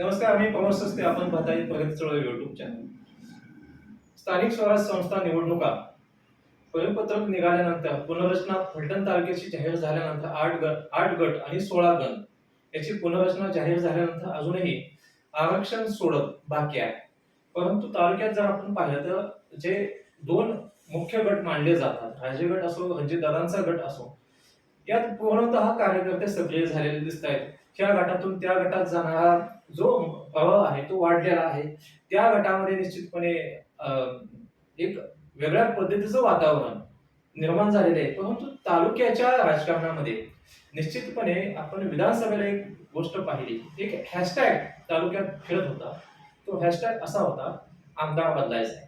नमस्कार मी पवन सस्ते आपण पाहताय प्रगती चळवळ युट्यूब चॅनल स्थानिक स्वराज संस्था निवडणुका. परिपत्रक निघाल्यानंतर पुनर्रचना फलटण तालुक्याची जाहीर झाल्यानंतर आठ गट आठ गट आणि सोळा गण. याची पुनर्रचना जाहीर झाल्यानंतर अजूनही आरक्षण सोडत बाकी आहे. परंतु तालुक्यात जर आपण पाहिलं तर जे दोन मुख्य गट मानले जातात राजे गट असो दादांचा गट असो यात पूर्णतः कार्यकर्ते सक्रिय झालेले दिसत आहेत त्या गटातून त्या गटात जाणारा जो प्रवाह आहे तो वाढलेला आहे. त्या गटामध्ये निश्चितपणे एक वेगळ्या पद्धतीचं वातावरण निर्माण झालेलं आहे. परंतु तालुक्याच्या राजकारणामध्ये निश्चितपणे आपण विधानसभेला एक गोष्ट पाहिली. एक हॅशटॅग तालुक्यात खेळत होता. तो हॅशटॅग असा होता आमदार बदलायचा. आहे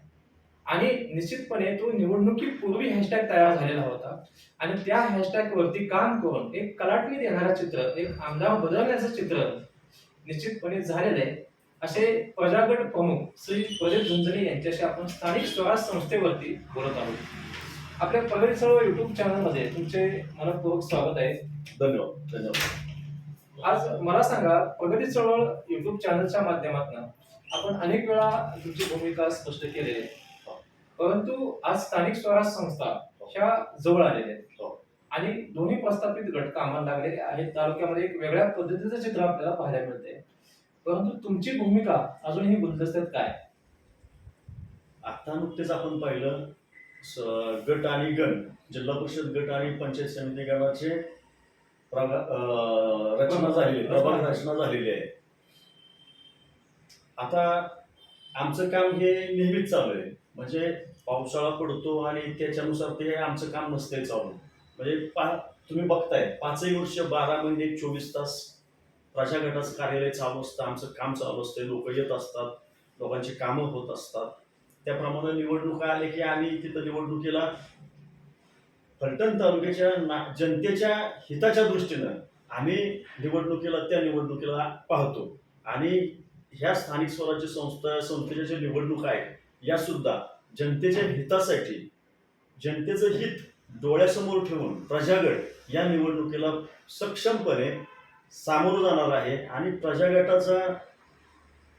आणि निश्चितपणे तो निवडणुकीपूर्वी हॅशटॅग तयार झालेला होता. आणि त्या हॅशटॅग वरती काम करून एक कलाटणी देणारा चित्र एक आमदार बदलण्याचं चित्र निश्चितपणे झालेलं आहे. असे प्रजागट प्रमुख श्री प्रदीप झुंजणे यांच्याशी आपण स्थानिक स्वराज संस्थेवरती बोलत आहोत. आपल्या प्रगती चळवळ युट्यूब चॅनलमध्ये तुमचे मनपूर्वक स्वागत आहे. धन्यवाद धन्यवाद. आज मला सांगा प्रगती चळवळ युट्यूब चॅनलच्या माध्यमातून आपण अनेक वेळा तुमची भूमिका स्पष्ट केलेली आहे. परंतु आज स्थानिक स्वराज संस्था ह्या जवळ आलेल्या आहेत. हो. आणि दोन्ही प्रस्थापित गट कामाला लागलेले आहेत. तालुक्यामध्ये एक वेगळ्या पद्धतीचं चित्र आपल्याला पाहायला मिळते परंतु तुमची भूमिका अजूनही गुलदस्त्यात काय? आता नुकतेच आपण पाहिलं गट आणि गण जिल्हा परिषद गट आणि पंचायत समिती गणाचे रचना झालेली प्रभाग रचना झालेली आहे. आता आमचं काम हे नेहमीच चालू आहे. म्हणजे पावसाळा पडतो आणि त्याच्यानुसार ते आमचं काम नसतंय चालू. म्हणजे पा तुम्ही बघताय पाचही वर्ष बारा महिने चोवीस तास प्रजा गटाचं कार्यालय चालू असतं आमचं काम चालू असतं लोक येत असतात लोकांची कामं होत असतात. त्याप्रमाणे निवडणुका आल्या की आम्ही तिथं निवडणुकीला फलटण तालुक्याच्या ना जनतेच्या हिताच्या दृष्टीनं आम्ही निवडणुकीला त्या निवडणुकीला पाहतो. आणि ह्या स्थानिक स्वराज्य संस्था संस्थेच्या ज्या निवडणुका आहेत या सुद्धा जनतेच्या हितासाठी जनतेचं हित डोळ्यासमोर ठेवून प्रजागट या निवडणुकीला सक्षमपणे सामोरं जाणार आहे. आणि प्रजागटाचा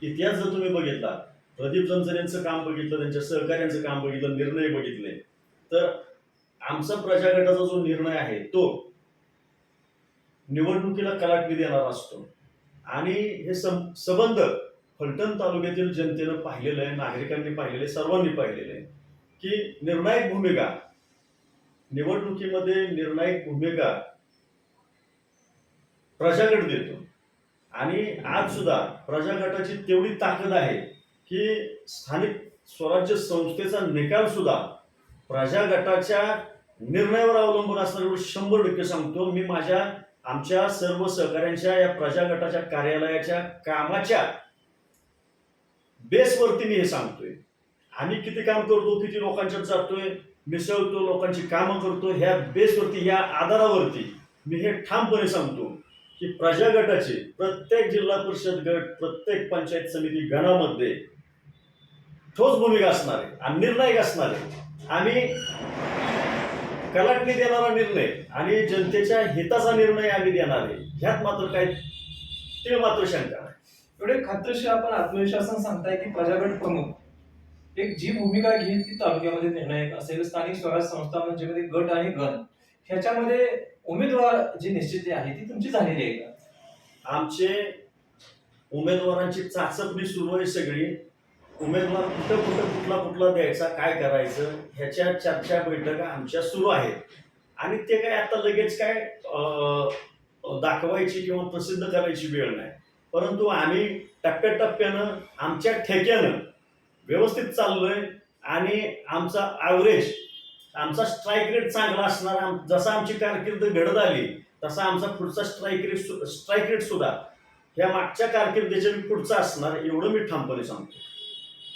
इतिहास जर तुम्ही बघितला प्रदीप जंजर यांचं काम बघितलं त्यांच्या सहकार्यांचं काम बघितलं निर्णय बघितले तर आमचा प्रजागटाचा जो निर्णय आहे तो निवडणुकीला कलाटणी देणारा असतो. आणि हे सं- संबंध फलटण तालुक्यातील जनतेनं पाहिलेलं आहे नागरिकांनी पाहिलेलं आहे सर्वांनी पाहिलेलं आहे की निर्णायक भूमिका निवडणुकीमध्ये निर्णायक भूमिका प्रजागट देतो. आणि आज सुद्धा प्रजागटाची तेवढी ताकद आहे की स्थानिक स्वराज्य संस्थेचा निकाल सुद्धा प्रजागटाच्या निर्णयावर अवलंबून असणार शंभर टक्के सांगतो. मी माझ्या आमच्या सर्व सहकाऱ्यांच्या या प्रजागटाच्या कार्यालयाच्या कामाच्या बेसवरती मी हे सांगतोय. आम्ही किती काम करतो किती लोकांच्यात जातोय मिसळतो लोकांची कामं करतो ह्या बेसवरती ह्या आधारावरती मी हे ठामपणे सांगतो की प्रजा गटाचे प्रत्येक जिल्हा परिषद गट प्रत्येक पंचायत समिती गणामध्ये ठोस भूमिका असणार आहे आणि निर्णायक असणार. आहे आम्ही कलाटणी देणारा निर्णय आणि जनतेच्या हिताचा निर्णय आम्ही देणार आहे ह्यात मात्र काय ते मात्र शंका नाही. एवढे खात्रीशीर आपण आत्मविश्वासानं सांगताय की प्रजागट प्रमुख. एक जी भूमिका घेईल ती तालुक्यामध्ये निर्णायक असेल स्थानिक स्वराज संस्था म्हणजे मध्ये गट आणि गण. ह्याच्यामध्ये उमेदवार जी निश्चिती आहे ती तुमची झालेली आहे का? आमचे उमेदवारांची चाचपणी सुरू आहे सगळी. उमेदवार कुठं कुठं कुठला कुठला द्यायचा काय करायचं ह्याच्या चर्चा बैठका आमच्या सुरू आहेत. आणि ते काय आता लगेच काय दाखवायची किंवा प्रसिद्ध करायची वेळ नाही. परंतु आम्ही टप्प्याटप्प्यानं आमच्या ठेक्यानं व्यवस्थित चाललोय आणि आमचा ॲव्हरेज आमचा स्ट्राईक रेट चांगला असणार जसा आमची कारकीर्द घडत आली तसा आमचा पुढचा स्ट्राईक रेट स्ट्राईक रेट सुद्धा. ह्या मागच्या कारकिर्दीच्या पुढचा असणार एवढं मी ठामपणे सांगतो.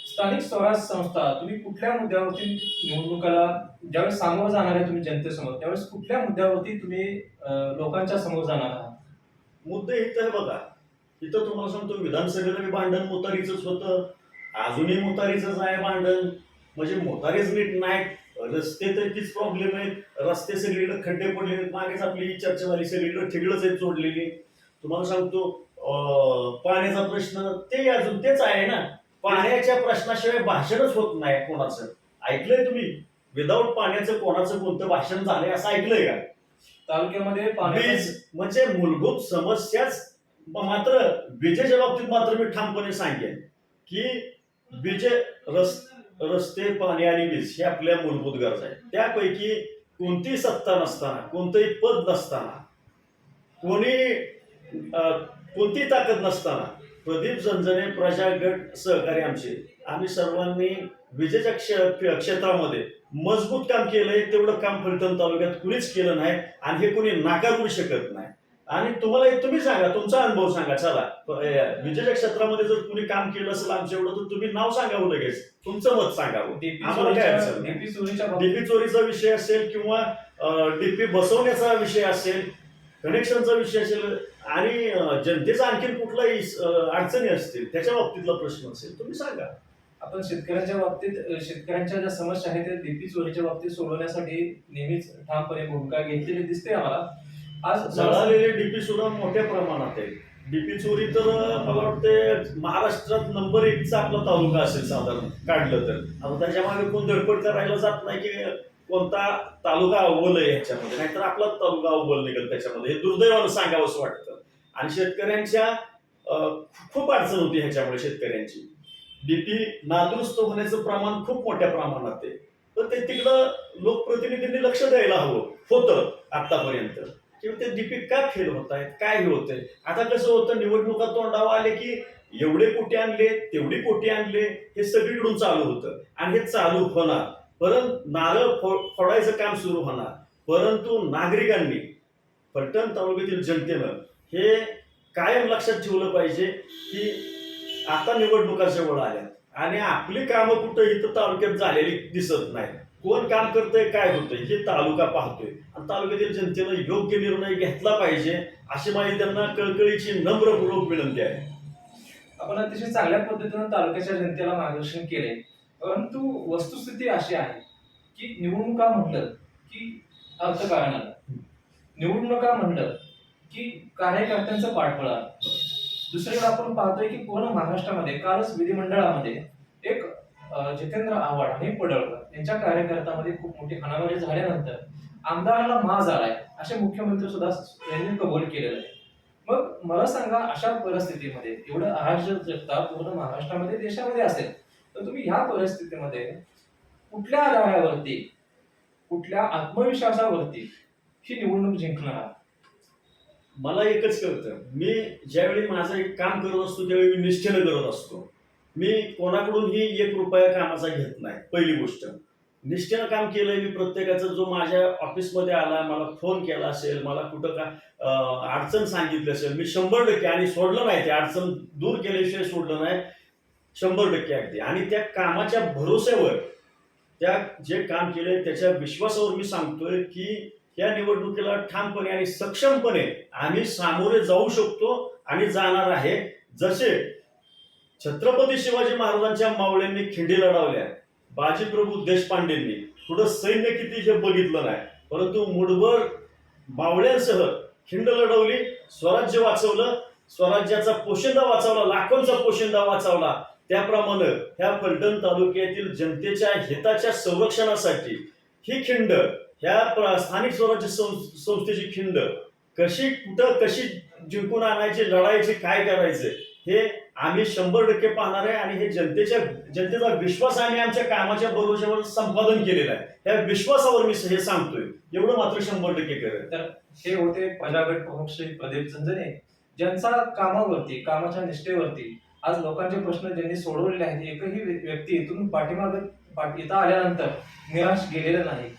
स्थानिक स्वराज संस्था तुम्ही कुठल्या मुद्द्यावरती निवडणुकाला ज्यावेळेस सामोरं जाणार आहे तुम्ही जनतेसमोर त्यावेळेस कुठल्या मुद्द्यावरती तुम्ही लोकांच्या समोर जाणार आहात? मुद्दे इथं बघा. इथं तुम्हाला सांगतो विधानसभेला बी भांडण मोतारीचंच होतं. अजूनही मोतारीचंच आहे भांडण. म्हणजे मोतारीच नीट नाही. रस्ते तर तीच प्रॉब्लेम आहेत. रस्ते सगळीकडे खड्डे पडले मागेच आपली चर्चा झाली सगळीकडे ठिगळच आहेत जोडलेली तुम्हाला सांगतो पाण्याचा प्रश्न ते अजून तेच आहे ना. पाण्याच्या प्रश्नाशिवाय भाषणच होत नाही कोणाचं. ऐकलंय तुम्ही? विदाऊट पाण्याचं कोणाचं कोणतं भाषण झालंय असं ऐकलंय का? तालुक्यामध्ये वीज म्हणजे मूलभूत समस्याच म- मात्र विजेच्या बाबतीत मात्र मी ठामपणे सांगेन की विजे रस रस्ते पाणी आणि वीज हे आपल्या मूलभूत गरज आहेत. त्यापैकी कोणतीही सत्ता नसताना कोणतंही पद नसताना कोणी कोणतीही ताकद नसताना प्रदीप झंझणे प्रजा गट सहकारी आमचे आम्ही सर्वांनी विजेच्या क्ष- क्षेत्रामध्ये मजबूत काम केलंय तेवढं काम फलटण तालुक्यात कुणीच केलं नाही आणि हे कोणी नाकारू शकत नाही. आणि तुम्हाला तुम्ही सांगा तुमचा अनुभव सांगा चला. विजेच्या क्षेत्रामध्ये जर कुणी काम केलं असेल आमच्या एवढं तर तुम्ही नाव सांगावं लगेच. तुमचं मत सांगावं आम्हाला काय नाही. डीपी चोरीचा विषय असेल किंवा डीपी बसवण्याचा विषय असेल कनेक्शनचा विषय असेल आणि जनतेचा आणखीन कुठलाही अडचणी असतील त्याच्या बाबतीतला प्रश्न असेल तुम्ही सांगा. आपण शेतकऱ्यांच्या बाबतीत शेतकऱ्यांच्या ज्या समस्या आहेत त्या डीपी चोरीच्या बाबतीत सोडवण्यासाठी नेहमीच ठामपणे भूमिका घेतलेली दिसते आम्हाला. आज जळालेले डीपी सुद्धा मोठ्या प्रमाणात आहे. डीपी चोरी तर मला वाटते महाराष्ट्रात नंबर एकचा आपला तालुका असेल साधारण काढलं तर. आता त्याच्यामागे कोण धडपड करायला जात नाही की कोणता तालुका अव्वल आहे ह्याच्यामध्ये नाहीतर आपला तालुका अव्वल निघेल त्याच्यामध्ये. हे दुर्दैवानं सांगावंच वाटतं. आणि शेतकऱ्यांच्या खूप अडचण होती ह्याच्यामुळे शेतकऱ्यांची. डीपी नादुरुस्त होण्याचं प्रमाण खूप मोठ्या प्रमाणात आहे. तर ते तिकडं लोकप्रतिनिधींनी लक्ष द्यायला हवं. होतं आतापर्यंत. किंवा ते दीपिक का फेल होत आहेत काय हे होतंय? आता कसं होतं निवडणुका तोंडावर आले की एवढे कोटी आणले तेवढी कोटी आणले हे सगळीकडून चालू होतं. आणि हे चालू होणार. परंतु नारळ फोडायचं काम सुरू होणार. परंतु नागरिकांनी फलटण तालुक्यातील जनतेनं हे कायम लक्षात ठेवलं पाहिजे की आता निवडणुका जवळ आल्या आणि आपली कामं कुठं इथं तालुक्यात झालेली दिसत नाही कोण काम करतंय काय होतंय हे तालुका पाहतोय. आणि तालुक्यातील जनतेनं योग्य निर्णय घेतला पाहिजे अशी माझी त्यांना कळकळीची नम्रपूर्वक विनंती आहे. आपण अतिशय चांगल्या पद्धतीनं तालुक्याच्या जनतेला मार्गदर्शन केले परंतु वस्तुस्थिती अशी आहे की निवडणुका म्हणलं की अर्थकारण आलं निवडणुका म्हणलं की कार्यकर्त्यांचं पाठबळ आलं दुसरीकडे आपण पाहतोय की पूर्ण महाराष्ट्रामध्ये कालच विधिमंडळामध्ये एक जितेंद्र आव्हाड आणि पडळकर यांच्या कार्यकर्त्यामध्ये खूप मोठी हाणामारी झाल्यानंतर आमदाराला माज आलाय असे मुख्यमंत्री सुद्धा यांनी कबूल केलेलं आहे. मग मला सांगा अशा परिस्थितीमध्ये एवढं अराजकता पूर्ण महाराष्ट्रामध्ये देशामध्ये असेल तर तुम्ही ह्या परिस्थितीमध्ये कुठल्या आधारावरती कुठल्या आत्मविश्वासावरती ही निवडणूक जिंकणार आहात? मला एकच कळतं. मी ज्यावेळी माझं एक काम करत असतो त्यावेळी मी निष्ठेनं करत असतो. मी कोणाकडूनही एक रुपया कामाचा घेत नाही पहिली गोष्ट. निष्ठेनं काम केलंय मी प्रत्येकाचा. जो माझ्या ऑफिसमध्ये आला मला फोन केला असेल मला कुठं का अडचण सांगितली असेल मी शंभर टक्के आणि सोडलं नाही ते अडचण दूर केल्याशिवाय सोडलं नाही. शंभर टक्के अगदी. आणि त्या कामाच्या भरोश्यावर त्या जे काम केलंय त्याच्या विश्वासावर मी सांगतोय की या निवडणुकीला ठामपणे आणि सक्षमपणे आम्ही सामोरे जाऊ शकतो आणि जाणार आहे. जसे छत्रपती शिवाजी महाराजांच्या मावळ्यांनी खिंडी लढवल्या बाजीप्रभू देशपांडेंनी पुढं सैन्य किती जे बघितलं नाही परंतु मुठभर बावळ्यांसह खिंड लढवली स्वराज्य वाचवलं स्वराज्याचा पोशिंदा वाचवला लाखोंचा पोशिंदा वाचवला. त्याप्रमाणे ह्या फलटण तालुक्यातील जनतेच्या हिताच्या संरक्षणासाठी ही खिंड ह्या प्र- स्थानिक स्वराज्य सं- संस्थेची खिंड कशी कुठं कशी जिंकून आणायची लढायची काय करायचे हे आम्ही शंभर टक्के पाहणार आहे आणि हे जनतेच्या जनतेचा विश्वास आम्ही आमच्या कामाच्या भरोशावर संपादन केलेलं आहे. त्या विश्वासावर मी हे सांगतोय. एवढं मात्र शंभर टक्के करेल हे होते प्रजागट प्रमुख श्री प्रदीप झंझने ज्यांचा कामावरती कामाच्या निष्ठेवरती आज लोकांचे प्रश्न ज्यांनी सोडवलेले आहेत एकही व्य- व्यक्ती इथून पाठीमागे इथं आल्यानंतर निराश गेलेला नाही.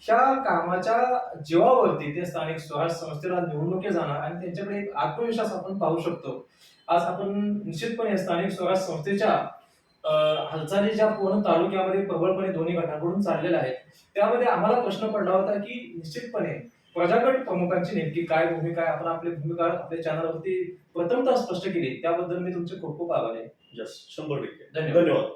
ह्या कामाच्या जीवावरती ते स्थानिक स्वराज्य संस्थेला निवडणुकी जाणार आणि त्यांच्याकडे एक आत्मविश्वास आपण पाहू शकतो. आज आपण निश्चितपणे स्थानिक स्वराज्य संस्थेच्या हालचाली ज्या पूर्ण तालुक्यामध्ये प्रबळपणे दोन्ही गटाकडून चाललेल्या आहेत त्यामध्ये आम्हाला प्रश्न पडला होता की निश्चितपणे प्रजागट प्रमुखांची नेमकी काय भूमिका आहे? आपण आपली भूमिका आपल्या चॅनलवरती प्रथमतः स्पष्ट केली. त्याबद्दल मी तुमचे खूप खूप आभार आहे. यस शंभर टक्के. धन्यवाद.